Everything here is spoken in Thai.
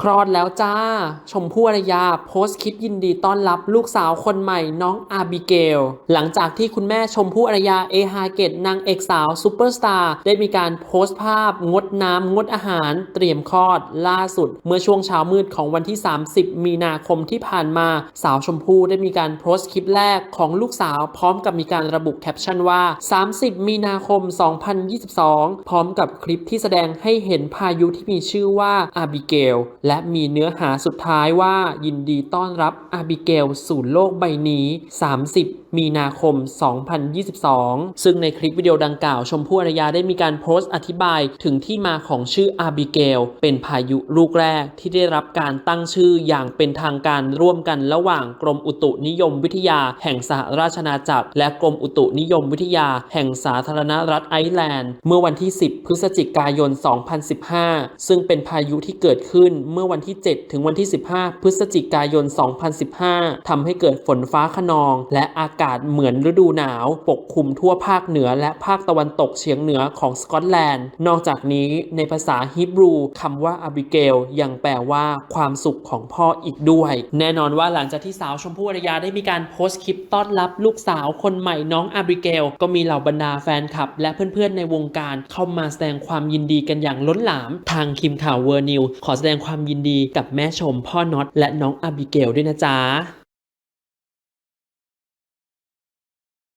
คลอดแล้วจ้า ชมพู่อารยาโพสต์คลิปยินดีต้อนรับลูกสาวคนใหม่น้องอาบิเกล หลังจากที่คุณแม่ชมพู่อารยาเอฮาเกตนางเอกสาวซูเปอร์สตาร์ได้มีการโพสต์ภาพ งดน้ำงดอาหาร เตรียมคลอดล่าสุด เมื่อช่วงเช้ามืดของวันที่ 30 มีนาคมที่ผ่านมา สาวชมพู่ได้มีการโพสต์คลิปแรกของลูกสาวพร้อมกับมีการระบุแคปชั่นว่า 30 มีนาคม 2022 พร้อมกับคลิปที่แสดงให้เห็นพายุที่มีชื่อว่าอาบิเกลและมีเนื้อหาสุดท้ายว่ายินดีต้อนรับอาบิเกลสู่โลกใบนี้ 30 มีนาคม 2022 ซึ่งในคลิปวิดีโอดังกล่าว ชมพู่อารยาได้มีการโพสต์อธิบายถึงที่มาของชื่ออาบิเกลเป็นพายุลูกแรกที่ได้รับการตั้งชื่ออย่างเป็นทางการร่วมกันระหว่างกรมอุตุนิยมวิทยา แห่งสหราชอาณาจักร และกรมอุตุนิยมวิทยา แห่งสาธารณรัฐไอร์แลนด์ เมื่อวันที่ 10 พฤศจิกายน 2015 ซึ่งเป็นพายุที่เกิดขึ้นเมื่อวันที่ 7 ถึงวันที่ 15 พฤศจิกายน 2015ทำให้เกิดฝนฟ้าขนอง และอากาศเหมือนฤดูหนาว ปกคลุมทั่วภาคเหนือและภาคตะวันตกเฉียงเหนือของสกอตแลนด์ นอกจากนี้ในภาษาฮิบรูคำว่าอาบิเกลยังแปลว่าความสุขของพ่ออีกด้วย แน่นอนว่าหลังจากที่สาวชมพู่อารยาได้มีการโพสต์คลิปต้อนรับลูกสาวคนใหม่น้องอาบิเกลก็มีเหล่าบรรดาแฟนคลับ และเพื่อนๆในวงการเข้ามาแสดงความยินดีกันอย่างล้นหลาม ทางคิมข่าวเวอร์นิวขอแสดงความยินดีกับแม่ชมพ่อน็อตและน้องอาบิเกลด้วยนะจ๊ะ